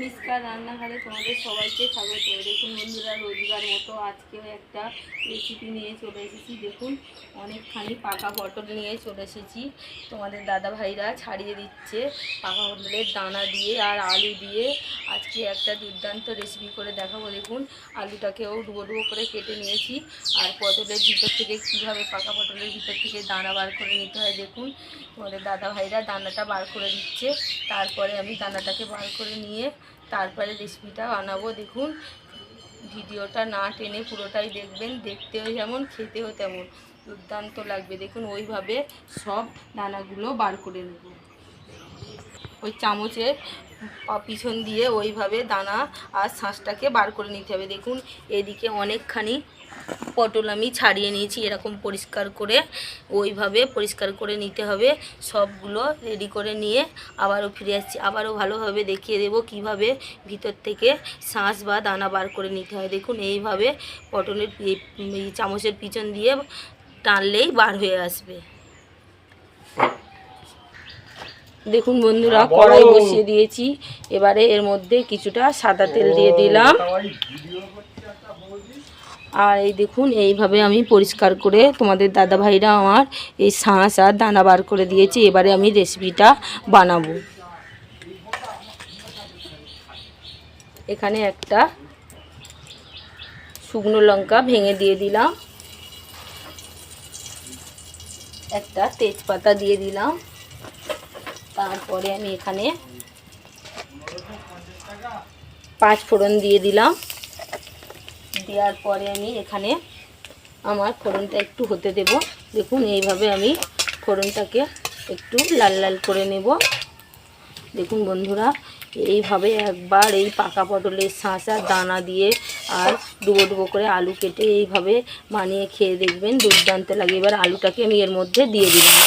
মিসকার রান্নাঘরে তোমাদের সবাইকে স্বাগত। দেখুন বন্ধুরা রোজগার মতো আজকেও একটা রেসিপি নিয়ে চলে এসেছি। দেখুন, অনেকখানি পাকা পটল নিয়ে চলে এসেছি। তোমাদের দাদা ভাইরা ছাড়িয়ে দিচ্ছে পাকা পটলের দানা দিয়ে আর আলু দিয়ে। আজকে একটা দুর্দান্ত রেসিপি করে দেখাবো। দেখুন, আলুটাকেও ডুবো ডুবো করে কেটে নিয়েছি। আর পটলের ভিতর থেকে কীভাবে পাকা পটলের ভিতর থেকে দানা বার করে নিতে হয়, দেখুন। তোমাদের দাদা ভাইরা দানাটা বার করে দিচ্ছে। তারপরে আমি দানাটাকে বার করে নিয়ে তারপরে রেসিপিটা বানাবো, দেখুন। ভিডিওটা না টেনে পুরোটাই দেখবেন, দেখতেও যেমন, খেতেও তেমন। দুর্দান্ত লাগবে। দেখুন, ওইভাবে সব দানাগুলো বার করে নেব। ওই চামচের পা- পিছন দিয়ে ওইভাবে দানা আর শাঁসটাকে বার করে নিতে হবে। দেখুন, এদিকে অনেকখানি পটল আমি ছাড়িয়ে নিয়েছি, এরকম পরিষ্কার করে, ওইভাবে পরিষ্কার করে নিতে হবে। সবগুলো রেডি করে নিয়ে আবারও ফিরে আসছি। আবারও ভালোভাবে দেখিয়ে দেবো কীভাবে ভিতর থেকে শাঁস বা দানা বার করে নিতে হয়। দেখুন, এইভাবে পটলের চামচের পিছন দিয়ে টানলেই বার হয়ে আসবে। দেখুন বন্ধুরা হ্যাঁ, কড়াই বসিয়ে দিয়েছি। এবারে এর মধ্যে কিছুটা সাদা তেল দিয়ে দিলাম। আর এই দেখুন এইভাবে আমি পরিষ্কার করে তোমাদের দাদা ভাইরা আমার এই শাঁস আর দানা বার করে দিয়েছি। এবারে আমি রেসিপিটা বানাবো। এখানে একটা শুকনো লঙ্কা ভেঙে দিয়ে দিলাম। একটা তেজপাতা দিয়ে দিলাম। তারপরে আমি এখানে পাঁচ ফোড়ন দিয়ে দিলাম। দেওয়ার পরে আমি এখানে আমার ফোড়নটা একটু হতে দেব। দেখুন, এইভাবে আমি ফোড়নটাকে একটু লাল লাল করে নেব। দেখুন বন্ধুরা, এইভাবে একবার এই পাকা পটলের শাঁসা দানা দিয়ে আর ডুবো ডুবো করে আলু কেটে এইভাবে বানিয়ে খেয়ে দেখবেন, দুর্দান্ত লাগে। এবার আলুটাকে আমি এর মধ্যে দিয়ে দিলাম।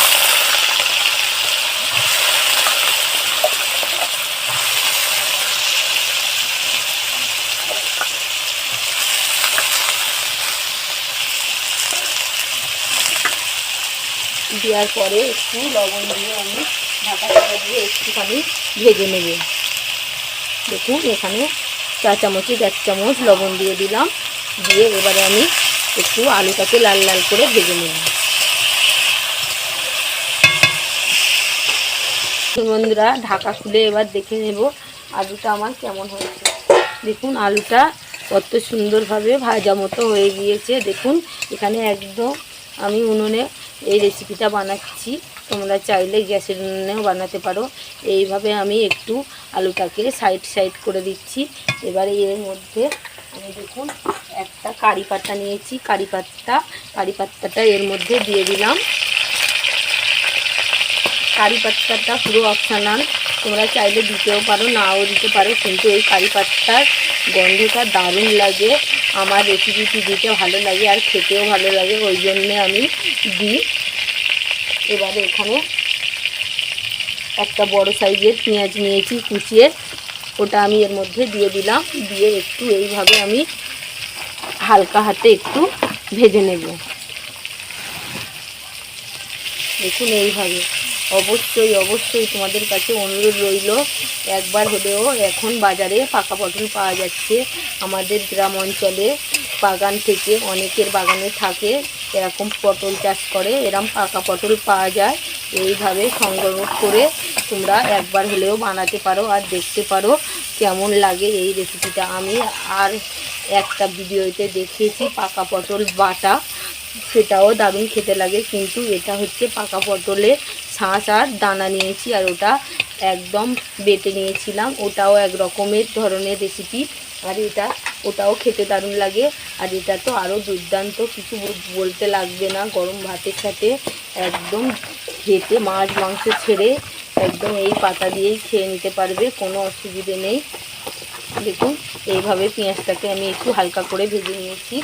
দেওয়ার পরে একটু লবণ দিয়ে আমি ঢাকা ঢাকা দিয়ে একটুখানি ভেজে নেব। দেখুন, এখানে চা চামচে এক চামচ লবণ দিয়ে দিলাম। দিয়ে এবারে আমি একটু আলুটাকে লাল লাল করে ভেজে নেব। বন্ধুরা, ঢাকা খুলে এবার দেখে নেব আলুটা আমার কেমন হয়েছে। দেখুন, আলুটা কত সুন্দরভাবে ভাজা মতো হয়ে গিয়েছে। দেখুন, এখানে একদম আমি উনুনে এই রেসিপিটা বানাচ্ছি। তোমরা চাইলে গ্যাসের উনুনেও বানাতে পারো। এইভাবে আমি একটু আলুটাকে সাইড সাইড করে দিচ্ছি। এবারে এর মধ্যে আমি দেখুন, একটা কারি পাতা নিয়েছি। কারি পাত্তা কারি পাত্তাটা এর মধ্যে দিয়ে দিলাম। কারি পাত্তাটা পুরো অপশানাল তোমরা চাইলে দিতেও পারো, নাও দিতে পারো, কিন্তু এই কারি পাত্তার গন্ধটা দারুণ লাগে। আমার রেসিপিটি দিতে ভালো লাগে আর খেতেও ভালো লাগে, ওই জন্যে আমি দিই। এবারে এখানে একটা বড় সাইজের পেঁয়াজ নিয়েছি কুচিয়ে, ওটা আমি এর মধ্যে দিয়ে দিলাম, দিয়ে একটু এইভাবে আমি হালকা হাতে একটু ভেজে নেব। দেখুন এইভাবে। অবশ্যই অবশ্যই তোমাদের কাছে অনুরোধ রইল, একবার হলেও এখন বাজারে পাকা পটল পাওয়া যাচ্ছে আমাদের গ্রাম অঞ্চলে। বাগান থেকে অনেকের বাগানে থাকে, এরকম পটল চাষ করে, এরম পাকা পটল পাওয়া যায়। এইভাবে সংগ্রহ করে তোমরা একবার হলেও বানাতে পারো আর দেখতে পারো কেমন লাগে এই রেসিপিটা আমি আর একটা ভিডিওতে দেখিয়েছি পাকা পটল বাটা, সেটাও দারুণ খেতে লাগে, কিন্তু এটা হচ্ছে পাকা পটলের শাঁস আর দানা নিয়েছি আর ওটা একদম বেটে নিয়েছিলাম। ওটাও এক রকমের ধরনের রেসিপি আর এটা, ওটাও খেতে দারুণ লাগে। আর এটা তো আরও দুর্দান্ত, কিছু বল- বলতে লাগবে না। গরম ভাতের সাথে একদম খেতে মাছ, মাংস ছেড়ে একদম এই পাতা দিয়েই খেয়ে নিতে পারবে, কোনো অসুবিধে নেই। দেখুন, এইভাবে পেঁয়াজটাকে আমি একটু হালকা করে ভেজে নিয়েছি।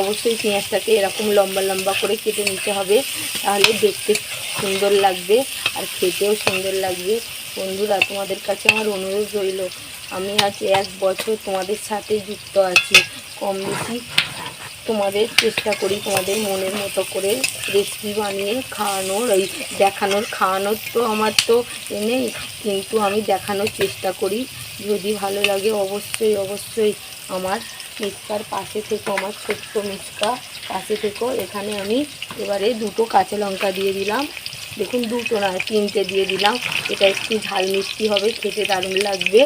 অবশ্যই পেঁয়াজটাকে এরকম লম্বা লম্বা করে কেটে নিতে হবে। তাহলে দেখতে সুন্দর লাগবে আর খেতেও সুন্দর লাগবে। বন্ধুরা, তোমাদের কাছে আমার অনুরোধ রইল, আমি আজ এক বছর তোমাদের সাথে যুক্ত আছি। কম বেশি তোমাদের চেষ্টা করি তোমাদের মনের মতো করে রেসিপি বানিয়ে খাওয়ানোর। এই দেখানোর, খাওয়ানোর তো আমার তো নেই, কিন্তু আমি দেখানোর চেষ্টা করি। যদি ভালো লাগে অবশ্যই অবশ্যই আমার মিসকার পাশে থেকে, আমার ছোট্ট মিসকা পাশে থেকেও এখানে আমি এবারে দুটো কাঁচা লঙ্কা দিয়ে দিলাম। দেখুন, দুটো না, তিনটে দিয়ে দিলাম। এটা একটু ঝাল মিষ্টি হবে, খেতে দারুণ লাগবে।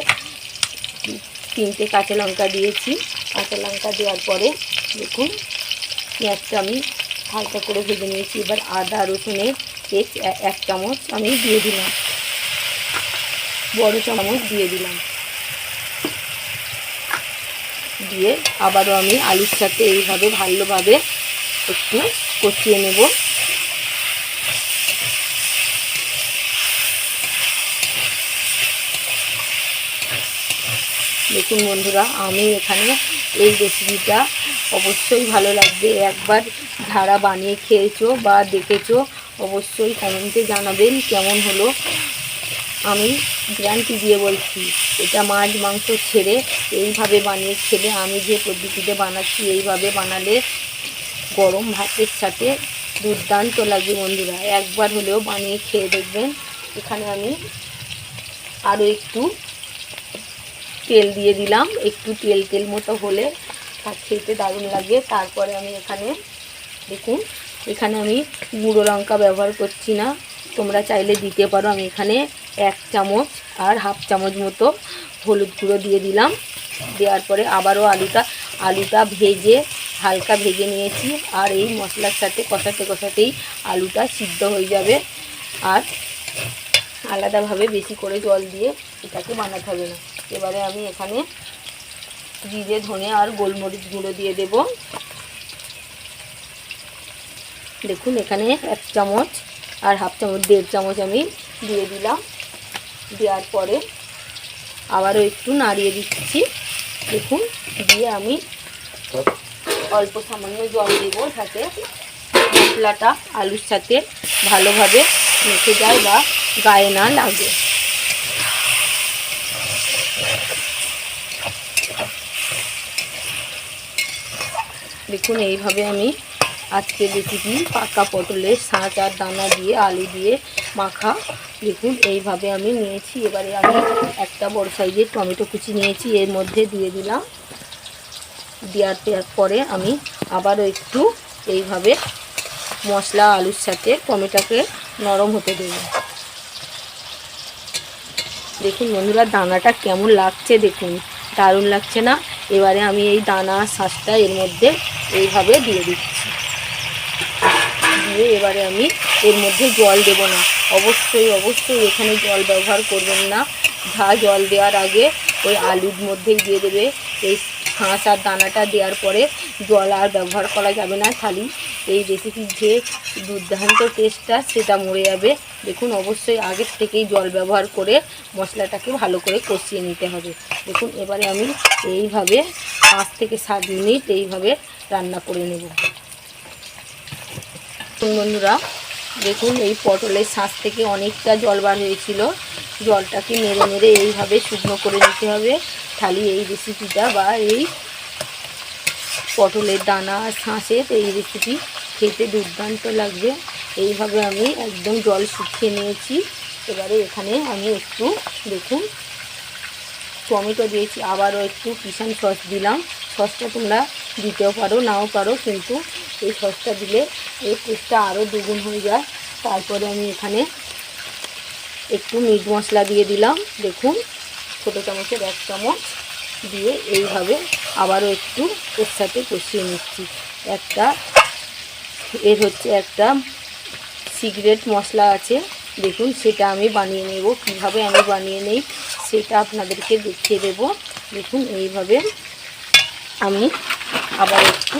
তিনটে কাঁচা লঙ্কা দিয়েছি। কাঁচা লঙ্কা দেওয়ার পরে দেখুন, পেঁয়াজটা আমি হালকা করে ভেজে নিয়েছি। এবার আদা, রসুনের পেস্ট এক চামচ আমি দিয়ে দিলাম। বড় চামচ দিয়ে দিলাম। দিয়ে আবারও আমি আলুর সাথে এইভাবে ভালোভাবে একটু কষিয়ে নেব। দেখুন বন্ধুরা, আমি এখানে এই রেসিপিটা অবশ্যই ভালো লাগবে। একবার যারা বানিয়ে খেয়েছো বা দেখেছ, অবশ্যই কমেন্টে জানাবেন কেমন হলো। আমি গ্যারান্টি দিয়ে বলছি, এটা মাছ, মাংস ছেড়ে এইভাবে বানিয়ে খেলে আমি যে পদ্ধতিতে বানাচ্ছি, এইভাবে বানালে গরম ভাতের সাথে দুর্দান্ত লাগে বন্ধুরা। একবার হলেও বানিয়ে খেয়ে দেখবেন। এখানে আমি আরও একটু তেল দিয়ে দিলাম। একটু তেল তেল মতো হলে তা খেতে দারুণ লাগে। তারপরে আমি এখানে দেখুন, এখানে আমি গুঁড়ো লঙ্কা ব্যবহার করছি না। তোমরা চাইলে দিতে পারো। আমি এখানে এক চামচ আর হাফ চামচ মতো হলুদ গুঁড়ো দিয়ে দিলাম। দেওয়ার পরে আবারও আলুটা আলুটা ভেজে, হালকা ভেজে নিয়েছি। আর এই মশলার সাথে কষাতে কষাতেই আলুটা সিদ্ধ হয়ে যাবে। আর আলাদাভাবে বেশি করে জল দিয়ে এটাকে বানাতে হবে না। এবারে আমি এখানে জিরে, ধনে আর গোলমরিচ গুঁড়ো দিয়ে দেব। দেখুন, এখানে এক চামচ আর হাফ চামচ, দেড় চামচ আমি দিয়ে দিলাম। দেওয়ার পরে আবারও একটু নাড়িয়ে দিচ্ছি। দেখুন, দিয়ে আমি অল্প সামান্য জল দেব যাতে মশলাটা আলুর সাথে ভালোভাবে মেখে যায় বা গায়ে না লাগে। দেখুন, এইভাবে আমি আজকে রেসিপি পাকা পটলের শাঁচ আর দানা দিয়ে, আলু দিয়ে মাখা দেখুন, এইভাবে আমি নিয়েছি। এবারে আমি একটা বড় সাইজের টমেটো কুচি নিয়েছি, এর মধ্যে দিয়ে দিলাম। দেওয়ার দেওয়ার পরে আমি আবারও একটু এইভাবে মশলা, আলুর সাথে টমেটোকে নরম হতে দেব। দেখুন বন্ধুরা, দানাটা কেমন লাগছে দেখুন। দারুণ লাগছে না? এবারে আমি এই দানা, শাঁসটা এর মধ্যে এইভাবে দিয়ে দিচ্ছি। দিয়ে এবারে আমি এর মধ্যে জল দেব না। অবশ্যই অবশ্যই এখানে জল ব্যবহার করবেন না। ঘা জল দেওয়ার আগে ওই আলুর মধ্যেই দিয়ে দেবে। এই হাঁস আর দানাটা দেওয়ার পরে জল আর ব্যবহার করা যাবে না। খালি এই রেসিপির যে দুর্দান্ত টেস্টটা সেটা মরে যাবে। দেখুন, অবশ্যই আগের থেকেই জল ব্যবহার করে মশলাটাকে ভালো করে কষিয়ে নিতে হবে। দেখুন, এবারে আমি এইভাবে পাঁচ থেকে সাত মিনিট এইভাবে রান্না করে নেব। বন্ধুরা, দেখুন এই পটলের শাঁস থেকে অনেকটা জল বার হয়েছিল। জলটাকে মেরে মেরে এইভাবে শুকনো করে নিতে হবে। খালি এই রেসিপিটা বা এই পটলের দানা শাঁসের এই রেসিপি খেতে দুর্দান্ত লাগবে। এইভাবে আমি একদম জল শুকিয়ে নিয়েছি। এবারে এখানে আমি একটু, দেখুন, টমেটো দিয়েছি। আবারও একটু কিষান সস দিলাম। সসটা তোমরা দিতেও পারো, নাও পারো, কিন্তু এই সসটা দিলে এই টেস্টটা আরও দুগুণ হয়ে যায়। তারপরে আমি এখানে একটু মিট মশলা দিয়ে দিলাম। দেখুন, ছোটো চামচের এক চামচ দিয়ে এইভাবে আবারও একটু ওর সাথে কষিয়ে নিচ্ছি। একটা, এর হচ্ছে একটা সিগারেট মশলা আছে। দেখুন, সেটা আমি বানিয়ে নেব। কীভাবে আমি বানিয়ে নেই, সেটা আপনাদেরকে দেখিয়ে দেব। দেখুন, এইভাবে আমি আবার একটু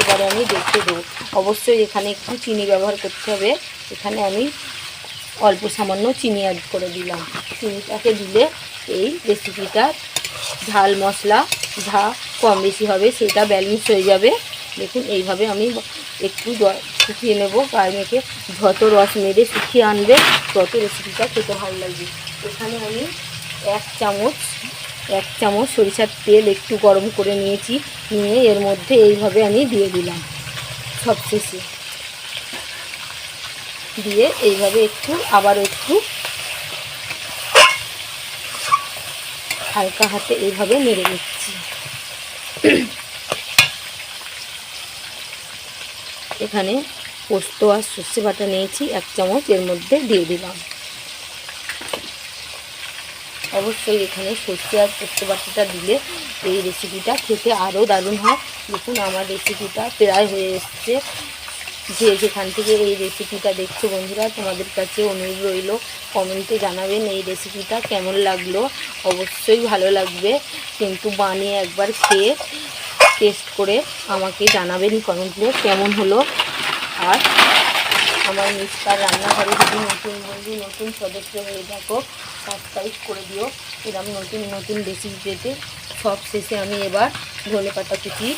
এবারে আমি দেখতে দেবো। অবশ্যই এখানে একটু চিনি ব্যবহার করতে হবে। এখানে আমি অল্প সামান্য চিনি অ্যাড করে দিলাম। চিনিটাকে দিলে এই রেসিপিটা ঝাল মশলা ঝা কম বেশি হবে সেটা ব্যালেন্স হয়ে যাবে। দেখুন, এইভাবে আমি একটু শুকিয়ে নেব। গায়ে মেখে যত রস মেরে শুকিয়ে আনবে, তত রেসিপিটা খেতে ভালো লাগবে। এখানে আমি এক চামচ এক চামচ সরিষার তেল একটু গরম করে নিয়েছি, নিয়ে এর মধ্যে এইভাবে আমি দিয়ে দিলাম সব শেষে। দিয়ে এইভাবে একটু, আবার একটু হালকা হাতে এইভাবে নেড়ে নিচ্ছি। এখানে পোস্ত আর সর্ষে বাটা নিয়েছি, এক চামচ এর মধ্যে দিয়ে দিলাম। অবশ্যই এখানে সর্ষে আর পোস্ত বাটাটা দিলে এই রেসিপিটা খেতে আরও দারুণ হয়। দেখুন, আমার রেসিপিটা প্রায় হয়ে এসছে। যে যেখান থেকে এই রেসিপিটা দেখছ বন্ধুরা, তোমাদের কাছে অনুরোধ রইল, কমেন্টে জানাবেন এই রেসিপিটা কেমন লাগল। অবশ্যই ভালো লাগবে। কিন্তু বানিয়ে একবার খেয়ে টেস্ট করে আমাকে জানাবেন কমেন্টে কেমন হলো। আর আমার মিস্টার রান্নাঘরে যদি নতুন বন্ধু, নতুন সদস্য হয়ে থাকো, সাবস্ক্রাইব করে দিও। এরকম নতুন নতুন রেসিপি পেতে সব শেষে আমি এবার ধনে পাতা কুচি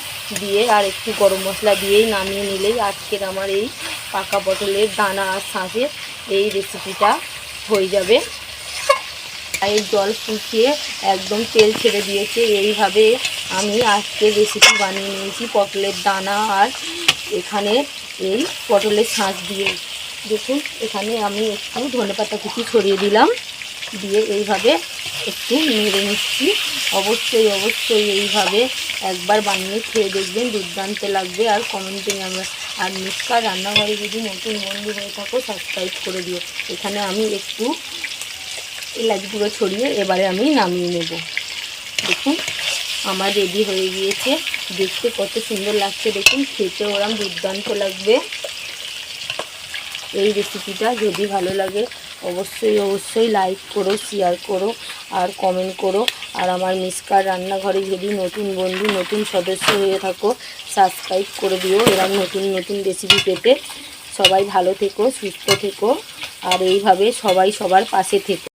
দিয়ে আর একটু গরম মশলা দিয়েই নামিয়ে নিলেই আজকের আমার এই পাকা পটলের দানা আর শাঁসের এই রেসিপিটা হয়ে যাবে। চায়ের জল ফুটিয়ে একদম তেল ছেড়ে দিয়েছে। এইভাবে আমি আজকে রেসিপি বানিয়ে নিয়েছি, পটলের দানা আর এখানে এই পটলের ছাঁচ দিয়ে। দেখুন, এখানে আমি একটু ধনেপাতা কুচি ছড়িয়ে দিলাম, দিয়ে এইভাবে একটু নেড়ে নিচ্ছি। অবশ্যই অবশ্যই এইভাবে একবার বানিয়ে খেয়ে দেখবেন, দুর্দান্ত লাগবে। আর কমেন্টে আমরা, আর মিসকার রান্নাঘরে যদি নতুন বন্ধু হয়ে থাকো সাবস্ক্রাইব করে দিও। এখানে আমি একটু এলাচ গুঁড়ো ছড়িয়ে এবারে আমি নামিয়ে নেব। দেখুন, আমার রেডি হয়ে গিয়েছে। দেখতে কত সুন্দর লাগছে, দেখুন খেতে ওরম দুর্দান্ত লাগবে। এই রেসিপিটা যদি ভালো লাগে, অবশ্যই অবশ্যই লাইক করো শেয়ার করো, আর কমেন্ট করো। আর আমার মিসকার রান্নাঘরে যদি নতুন বন্ধু, নতুন সদস্য হয়ে থাকো সাবস্ক্রাইব করে দিও। এরকম নতুন নতুন রেসিপি পেতে। সবাই ভালো থেকো, সুস্থ থেকো। আর এইভাবে সবাই সবার পাশে থেকো।